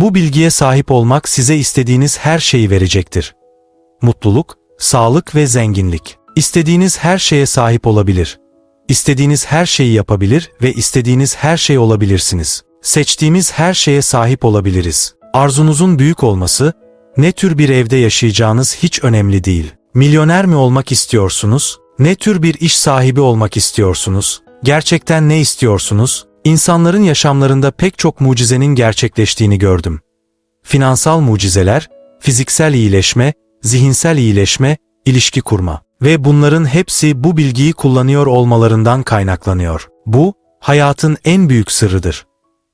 Bu bilgiye sahip olmak size istediğiniz her şeyi verecektir. Mutluluk, sağlık ve zenginlik. İstediğiniz her şeye sahip olabilir. İstediğiniz her şeyi yapabilir ve istediğiniz her şey olabilirsiniz. Seçtiğimiz her şeye sahip olabiliriz. Arzunuzun büyük olması, ne tür bir evde yaşayacağınız hiç önemli değil. Milyoner mi olmak istiyorsunuz? Ne tür bir iş sahibi olmak istiyorsunuz? Gerçekten ne istiyorsunuz? İnsanların yaşamlarında pek çok mucizenin gerçekleştiğini gördüm. Finansal mucizeler, fiziksel iyileşme, zihinsel iyileşme, ilişki kurma ve bunların hepsi bu bilgiyi kullanıyor olmalarından kaynaklanıyor. Bu, hayatın en büyük sırrıdır.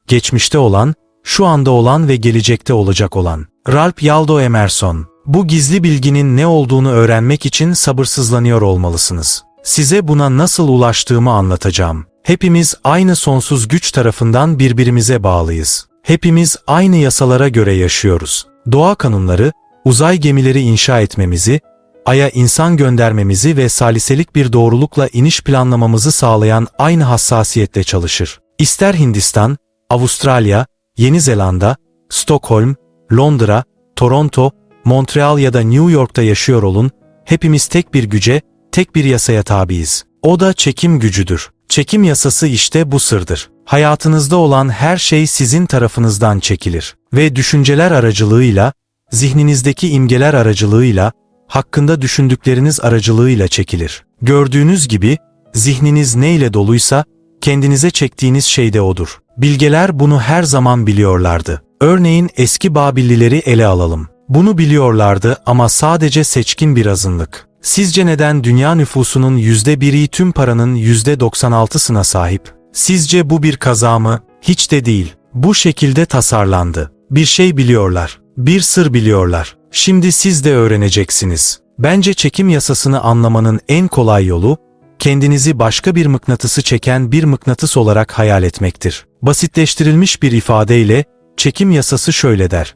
Geçmişte olan, şu anda olan ve gelecekte olacak olan. Ralph Waldo Emerson Bu gizli bilginin ne olduğunu öğrenmek için sabırsızlanıyor olmalısınız. Size buna nasıl ulaştığımı anlatacağım. Hepimiz aynı sonsuz güç tarafından birbirimize bağlıyız. Hepimiz aynı yasalara göre yaşıyoruz. Doğa kanunları, uzay gemileri inşa etmemizi, Ay'a insan göndermemizi ve saliselik bir doğrulukla iniş planlamamızı sağlayan aynı hassasiyetle çalışır. İster Hindistan, Avustralya, Yeni Zelanda, Stockholm, Londra, Toronto, Montreal ya da New York'ta yaşıyor olun, hepimiz tek bir güce, tek bir yasaya tabiiz. O da çekim gücüdür. Çekim yasası işte bu sırdır. Hayatınızda olan her şey sizin tarafınızdan çekilir ve düşünceler aracılığıyla, zihninizdeki imgeler aracılığıyla, hakkında düşündükleriniz aracılığıyla çekilir. Gördüğünüz gibi, zihniniz ne ile doluysa, kendinize çektiğiniz şey de odur. Bilgeler bunu her zaman biliyorlardı. Örneğin eski Babillileri ele alalım. Bunu biliyorlardı ama sadece seçkin bir azınlık. Sizce neden dünya nüfusunun %1'i tüm paranın %96'sına sahip? Sizce bu bir kaza mı? Hiç de değil. Bu şekilde tasarlandı. Bir şey biliyorlar. Bir sır biliyorlar. Şimdi siz de öğreneceksiniz. Bence çekim yasasını anlamanın en kolay yolu, kendinizi başka bir mıknatısı çeken bir mıknatıs olarak hayal etmektir. Basitleştirilmiş bir ifadeyle, çekim yasası şöyle der.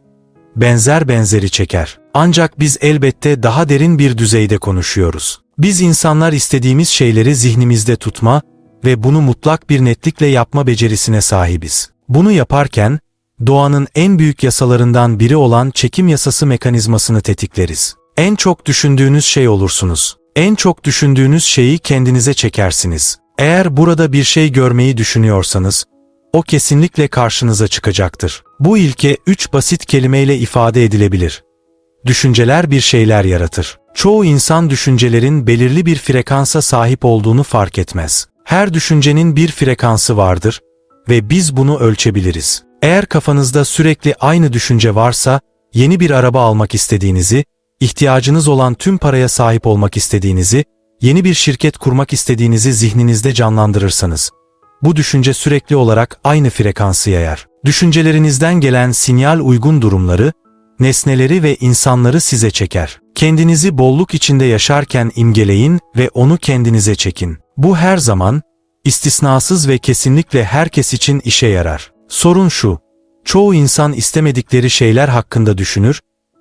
Benzer benzeri çeker. Ancak biz elbette daha derin bir düzeyde konuşuyoruz. Biz insanlar istediğimiz şeyleri zihnimizde tutma ve bunu mutlak bir netlikle yapma becerisine sahibiz. Bunu yaparken, doğanın en büyük yasalarından biri olan çekim yasası mekanizmasını tetikleriz. En çok düşündüğünüz şey olursunuz. En çok düşündüğünüz şeyi kendinize çekersiniz. Eğer burada bir şey görmeyi düşünüyorsanız, o kesinlikle karşınıza çıkacaktır. Bu ilke üç basit kelimeyle ifade edilebilir. Düşünceler bir şeyler yaratır. Çoğu insan düşüncelerin belirli bir frekansa sahip olduğunu fark etmez. Her düşüncenin bir frekansı vardır ve biz bunu ölçebiliriz. Eğer kafanızda sürekli aynı düşünce varsa, yeni bir araba almak istediğinizi, ihtiyacınız olan tüm paraya sahip olmak istediğinizi, yeni bir şirket kurmak istediğinizi zihninizde canlandırırsanız, bu düşünce sürekli olarak aynı frekansı yayar. Düşüncelerinizden gelen sinyal uygun durumları, nesneleri ve insanları size çeker. Kendinizi bolluk içinde yaşarken imgeleyin ve onu kendinize çekin. Bu her zaman, istisnasız ve kesinlikle herkes için işe yarar. Sorun şu, çoğu insan istemedikleri şeyler hakkında düşünür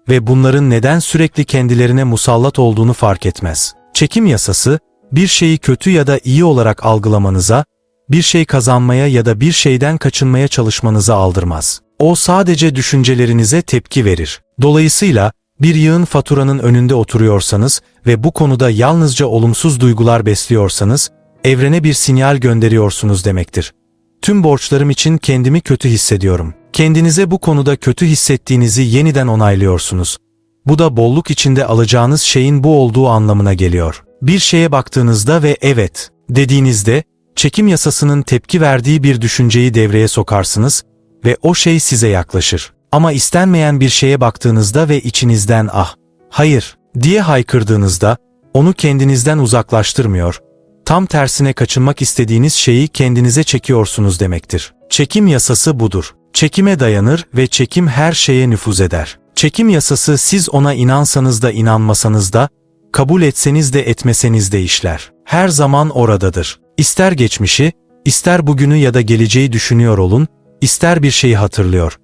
ve bunların neden sürekli kendilerine musallat olduğunu fark etmez. Çekim yasası, bir şeyi kötü ya da iyi olarak algılamanıza, bir şey kazanmaya ya da bir şeyden kaçınmaya çalışmanıza aldırmaz. O sadece düşüncelerinize tepki verir. Dolayısıyla, bir yığın faturanın önünde oturuyorsanız ve bu konuda yalnızca olumsuz duygular besliyorsanız, evrene bir sinyal gönderiyorsunuz demektir. Tüm borçlarım için kendimi kötü hissediyorum. Kendinize bu konuda kötü hissettiğinizi yeniden onaylıyorsunuz. Bu da bolluk içinde alacağınız şeyin bu olduğu anlamına geliyor. Bir şeye baktığınızda ve evet dediğinizde, çekim yasasının tepki verdiği bir düşünceyi devreye sokarsınız ve o şey size yaklaşır. Ama istenmeyen bir şeye baktığınızda ve içinizden ah, hayır diye haykırdığınızda onu kendinizden uzaklaştırmıyor, tam tersine kaçınmak istediğiniz şeyi kendinize çekiyorsunuz demektir. Çekim yasası budur. Çekime dayanır ve çekim her şeye nüfuz eder. Çekim yasası siz ona inansanız da inanmasanız da, kabul etseniz de etmeseniz de işler. Her zaman oradadır. İster geçmişi, ister bugünü ya da geleceği düşünüyor olun, ister bir şeyi hatırlıyor.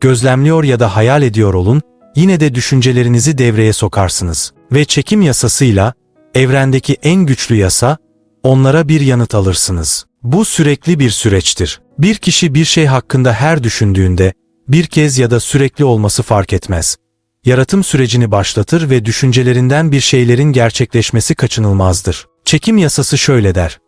Gözlemliyor ya da hayal ediyor olun, yine de düşüncelerinizi devreye sokarsınız. Ve çekim yasasıyla, evrendeki en güçlü yasa, onlara bir yanıt alırsınız. Bu sürekli bir süreçtir. Bir kişi bir şey hakkında her düşündüğünde Bir kez ya da sürekli olması fark etmez. Yaratım sürecini başlatır ve düşüncelerinden bir şeylerin gerçekleşmesi kaçınılmazdır. Çekim yasası şöyle der.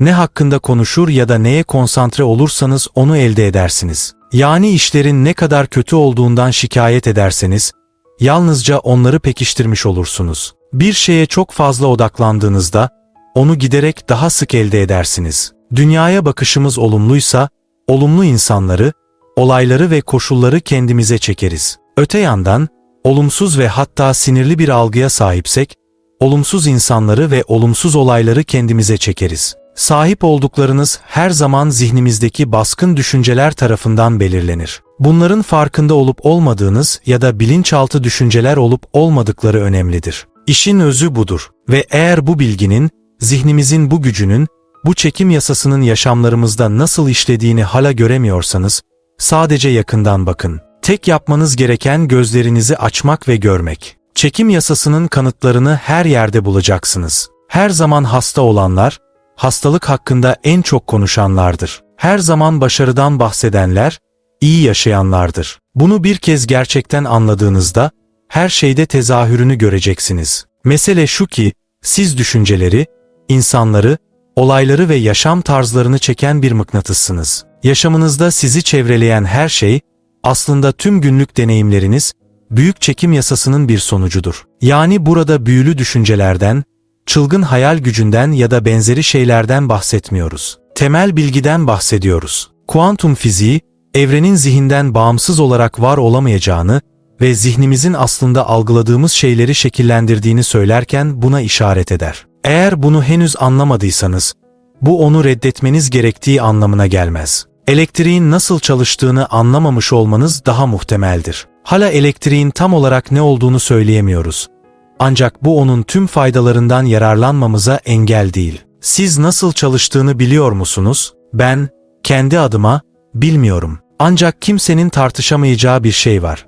Ne hakkında konuşur ya da neye konsantre olursanız onu elde edersiniz. Yani işlerin ne kadar kötü olduğundan şikayet ederseniz, yalnızca onları pekiştirmiş olursunuz. Bir şeye çok fazla odaklandığınızda, onu giderek daha sık elde edersiniz. Dünyaya bakışımız olumluysa, olumlu insanları, olayları ve koşulları kendimize çekeriz. Öte yandan, olumsuz ve hatta sinirli bir algıya sahipsek, olumsuz insanları ve olumsuz olayları kendimize çekeriz. Sahip olduklarınız her zaman zihnimizdeki baskın düşünceler tarafından belirlenir. Bunların farkında olup olmadığınız ya da bilinçaltı düşünceler olup olmadıkları önemlidir. İşin özü budur ve eğer bu bilginin, zihnimizin bu gücünün, bu çekim yasasının yaşamlarımızda nasıl işlediğini hala göremiyorsanız, sadece yakından bakın. Tek yapmanız gereken gözlerinizi açmak ve görmek. Çekim yasasının kanıtlarını her yerde bulacaksınız. Her zaman hasta olanlar, hastalık hakkında en çok konuşanlardır. Her zaman başarıdan bahsedenler, iyi yaşayanlardır. Bunu bir kez gerçekten anladığınızda, her şeyde tezahürünü göreceksiniz. Mesele şu ki, siz düşünceleri, insanları, olayları ve yaşam tarzlarını çeken bir mıknatıssınız. Yaşamınızda sizi çevreleyen her şey, aslında tüm günlük deneyimleriniz, büyük çekim yasasının bir sonucudur. Yani burada büyülü düşüncelerden, çılgın hayal gücünden ya da benzeri şeylerden bahsetmiyoruz. Temel bilgiden bahsediyoruz. Kuantum fiziği, evrenin zihinden bağımsız olarak var olamayacağını ve zihnimizin aslında algıladığımız şeyleri şekillendirdiğini söylerken buna işaret eder. Eğer bunu henüz anlamadıysanız, bu onu reddetmeniz gerektiği anlamına gelmez. Elektriğin nasıl çalıştığını anlamamış olmanız daha muhtemeldir. Hala elektriğin tam olarak ne olduğunu söyleyemiyoruz. Ancak bu onun tüm faydalarından yararlanmamıza engel değil. Siz nasıl çalıştığını biliyor musunuz? Ben, kendi adıma, bilmiyorum. Ancak kimsenin tartışamayacağı bir şey var.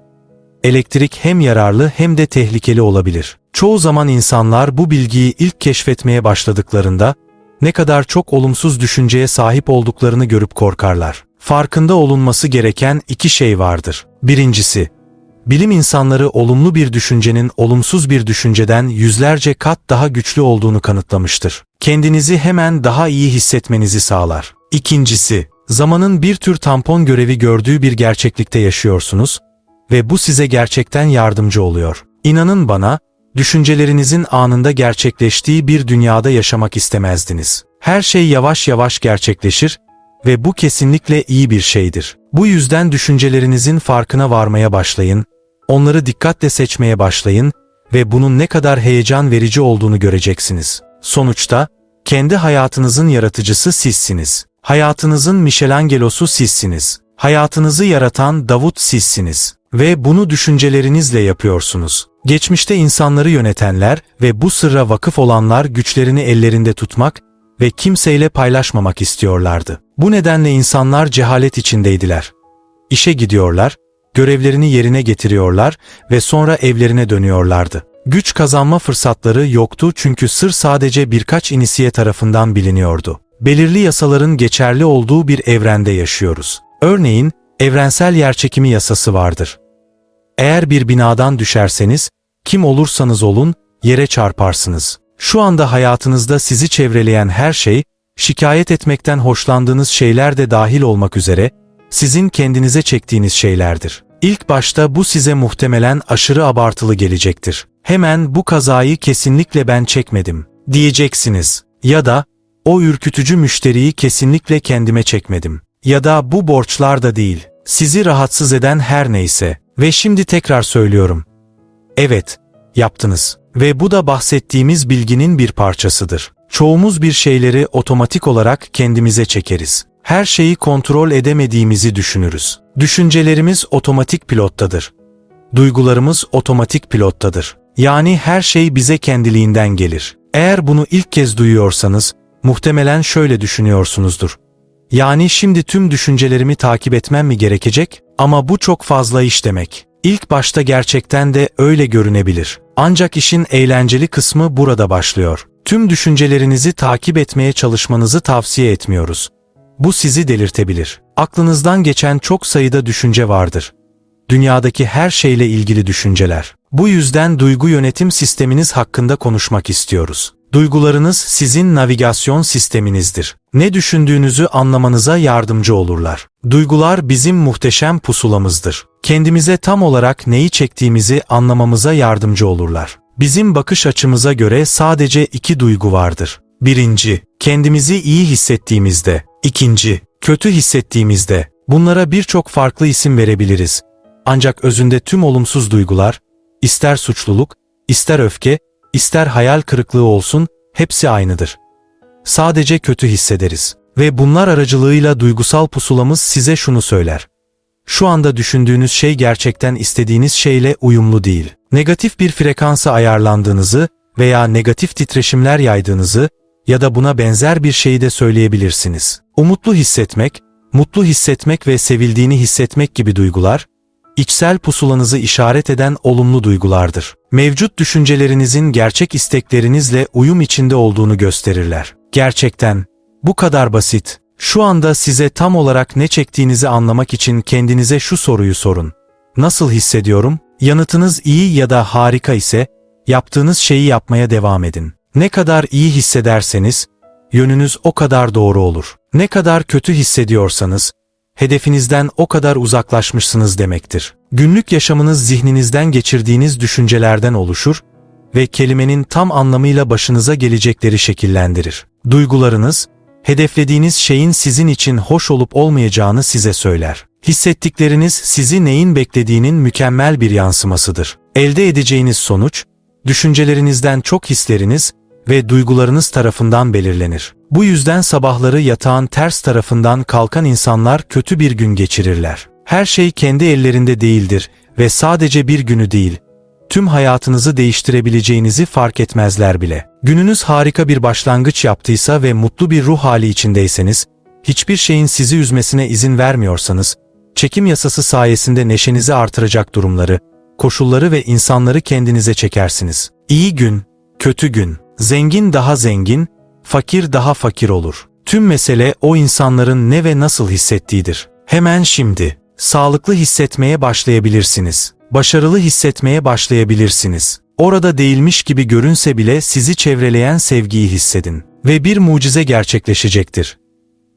Elektrik hem yararlı hem de tehlikeli olabilir. Çoğu zaman insanlar bu bilgiyi ilk keşfetmeye başladıklarında, ne kadar çok olumsuz düşünceye sahip olduklarını görüp korkarlar. Farkında olunması gereken iki şey vardır. Birincisi, bilim insanları olumlu bir düşüncenin olumsuz bir düşünceden yüzlerce kat daha güçlü olduğunu kanıtlamıştır. Kendinizi hemen daha iyi hissetmenizi sağlar. İkincisi, zamanın bir tür tampon görevi gördüğü bir gerçeklikte yaşıyorsunuz ve bu size gerçekten yardımcı oluyor. İnanın bana, düşüncelerinizin anında gerçekleştiği bir dünyada yaşamak istemezdiniz. Her şey yavaş yavaş gerçekleşir ve bu kesinlikle iyi bir şeydir. Bu yüzden düşüncelerinizin farkına varmaya başlayın, onları dikkatle seçmeye başlayın ve bunun ne kadar heyecan verici olduğunu göreceksiniz. Sonuçta, kendi hayatınızın yaratıcısı sizsiniz. Hayatınızın Michelangelo'su sizsiniz. Hayatınızı yaratan Davut sizsiniz. Ve bunu düşüncelerinizle yapıyorsunuz. Geçmişte insanları yönetenler ve bu sırra vakıf olanlar güçlerini ellerinde tutmak ve kimseyle paylaşmamak istiyorlardı. Bu nedenle insanlar cehalet içindeydiler. İşe gidiyorlar, görevlerini yerine getiriyorlar ve sonra evlerine dönüyorlardı. Güç kazanma fırsatları yoktu çünkü sır sadece birkaç inisiye tarafından biliniyordu. Belirli yasaların geçerli olduğu bir evrende yaşıyoruz. Örneğin, evrensel yerçekimi yasası vardır. Eğer bir binadan düşerseniz, kim olursanız olun, yere çarparsınız. Şu anda hayatınızda sizi çevreleyen her şey, şikayet etmekten hoşlandığınız şeyler de dahil olmak üzere, sizin kendinize çektiğiniz şeylerdir. İlk başta bu size muhtemelen aşırı abartılı gelecektir. Hemen bu kazayı kesinlikle ben çekmedim diyeceksiniz. Ya da o ürkütücü müşteriyi kesinlikle kendime çekmedim. Ya da bu borçlar da değil. Sizi rahatsız eden her neyse. Ve şimdi tekrar söylüyorum. Evet, yaptınız. Ve bu da bahsettiğimiz bilginin bir parçasıdır. Çoğumuz bir şeyleri otomatik olarak kendimize çekeriz. Her şeyi kontrol edemediğimizi düşünürüz. Düşüncelerimiz otomatik pilottadır. Duygularımız otomatik pilottadır. Yani her şey bize kendiliğinden gelir. Eğer bunu ilk kez duyuyorsanız, muhtemelen şöyle düşünüyorsunuzdur. Yani şimdi tüm düşüncelerimi takip etmem mi gerekecek? Ama bu çok fazla iş demek. İlk başta gerçekten de öyle görünebilir. Ancak işin eğlenceli kısmı burada başlıyor. Tüm düşüncelerinizi takip etmeye çalışmanızı tavsiye etmiyoruz. Bu sizi delirtebilir. Aklınızdan geçen çok sayıda düşünce vardır. dünyadaki her şeyle ilgili düşünceler. Bu yüzden duygu yönetim sisteminiz hakkında konuşmak istiyoruz. Duygularınız sizin navigasyon sisteminizdir. Ne düşündüğünüzü anlamanıza yardımcı olurlar. Duygular bizim muhteşem pusulamızdır. Kendimize tam olarak neyi çektiğimizi anlamamıza yardımcı olurlar. Bizim bakış açımıza göre sadece iki duygu vardır. Birinci, kendimizi iyi hissettiğimizde. İkinci, kötü hissettiğimizde. Bunlara birçok farklı isim verebiliriz. Ancak özünde tüm olumsuz duygular, ister suçluluk, ister öfke, ister hayal kırıklığı olsun, hepsi aynıdır. Sadece kötü hissederiz. Ve bunlar aracılığıyla duygusal pusulamız size şunu söyler. Şu anda düşündüğünüz şey gerçekten istediğiniz şeyle uyumlu değil. Negatif bir frekansa ayarlandığınızı veya negatif titreşimler yaydığınızı ya da buna benzer bir şeyi de söyleyebilirsiniz. Umutlu hissetmek, mutlu hissetmek ve sevildiğini hissetmek gibi duygular, içsel pusulanızı işaret eden olumlu duygulardır. Mevcut düşüncelerinizin gerçek isteklerinizle uyum içinde olduğunu gösterirler. Gerçekten, bu kadar basit. Şu anda size tam olarak ne çektiğinizi anlamak için kendinize şu soruyu sorun. Nasıl hissediyorum? Yanıtınız iyi ya da harika ise, yaptığınız şeyi yapmaya devam edin. Ne kadar iyi hissederseniz, yönünüz o kadar doğru olur. Ne kadar kötü hissediyorsanız, hedefinizden o kadar uzaklaşmışsınız demektir. Günlük yaşamınız zihninizden geçirdiğiniz düşüncelerden oluşur ve kelimenin tam anlamıyla başınıza gelecekleri şekillendirir. Duygularınız, hedeflediğiniz şeyin sizin için hoş olup olmayacağını size söyler. Hissettikleriniz sizi neyin beklediğinin mükemmel bir yansımasıdır. Elde edeceğiniz sonuç, düşüncelerinizden çok hisleriniz ve duygularınız tarafından belirlenir. Bu yüzden sabahları yatağın ters tarafından kalkan insanlar kötü bir gün geçirirler. Her şey kendi ellerinde değildir ve sadece bir günü değil, tüm hayatınızı değiştirebileceğinizi fark etmezler bile. Gününüz harika bir başlangıç yaptıysa ve mutlu bir ruh hali içindeyseniz, hiçbir şeyin sizi üzmesine izin vermiyorsanız, çekim yasası sayesinde neşenizi artıracak durumları, koşulları ve insanları kendinize çekersiniz. İyi gün, kötü gün, zengin daha zengin, fakir daha fakir olur. Tüm mesele o insanların ne ve nasıl hissettiğidir. Hemen şimdi, sağlıklı hissetmeye başlayabilirsiniz. Başarılı hissetmeye başlayabilirsiniz. Orada değilmiş gibi görünse bile sizi çevreleyen sevgiyi hissedin. Ve bir mucize gerçekleşecektir.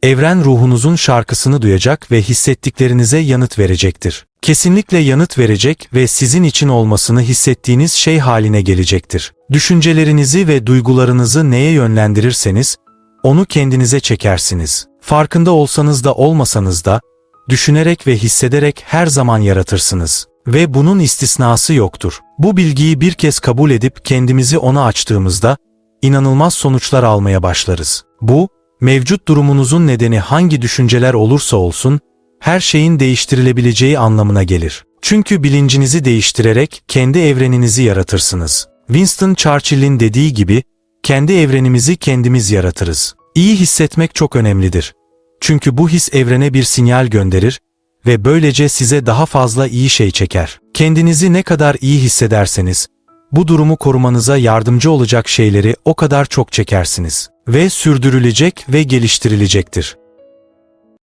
Evren ruhunuzun şarkısını duyacak ve hissettiklerinize yanıt verecektir. Kesinlikle yanıt verecek ve sizin için olmasını hissettiğiniz şey haline gelecektir. Düşüncelerinizi ve duygularınızı neye yönlendirirseniz, onu kendinize çekersiniz. Farkında olsanız da olmasanız da, düşünerek ve hissederek her zaman yaratırsınız. Ve bunun istisnası yoktur. Bu bilgiyi bir kez kabul edip kendimizi ona açtığımızda, inanılmaz sonuçlar almaya başlarız. Bu, mevcut durumunuzun nedeni hangi düşünceler olursa olsun, her şeyin değiştirilebileceği anlamına gelir. Çünkü bilincinizi değiştirerek kendi evreninizi yaratırsınız. Winston Churchill'in dediği gibi, kendi evrenimizi kendimiz yaratırız. İyi hissetmek çok önemlidir. Çünkü bu his evrene bir sinyal gönderir ve böylece size daha fazla iyi şey çeker. Kendinizi ne kadar iyi hissederseniz, bu durumu korumanıza yardımcı olacak şeyleri o kadar çok çekersiniz ve sürdürülecek ve geliştirilecektir.